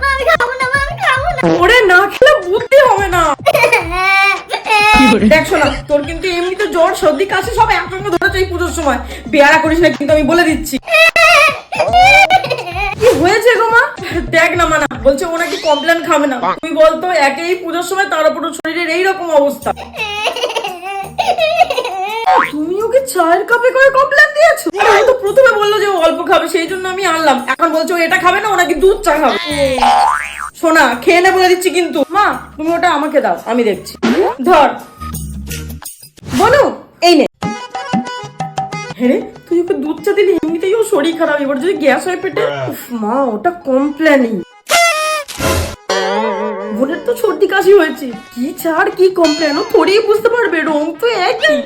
মা আমি খাব না আমি খাব না। ওরে না খেলে বুদ্ধি হবে না। দেখ শোনা তোর কিন্তু এমনিতে জ্বর সর্দি কাশি সব একসঙ্গে ধরেছে এই পুজোর সময়। বেয়ারা করিস না কিন্তু আমি বলে দিচ্ছি। কি হয়েছে গো মা? দেখ না মানা বলছে ও নাকি কমপ্লেন খাবে না। তুই বলতো একেই পুজোর সময় তার উপর শরীরের এইরকম অবস্থা। তুমি ওকে চায়ের কাপে করে কমপ্লেন দিয়েছ আমি তো প্রথমে বলল যে ও অল্প খাবে সেই জন্য আমি আনলাম। এখন বলছো এটা খাবে না ও নাকি দুধ চা খাবে। সোনা খেয়ে নে বলে দিচ্ছি কিন্তু। মা তুমি ওটা আমাকে দাও আমি দেখছি। ধর। বলো এই নে। হ্যাঁ তুই ওকে দুধ চা দিলি এমনিতেই ও শরীর খারাপ। এবার যদি গ্যাস হয় পেটে উফ, মা ওটা কমপ্লেনই বোনের তো সর্দি কাশি হয়েছে। কি ছাড় কি কমপ্লেন ও থোড়েই বুঝতে পারবে রং তো একই।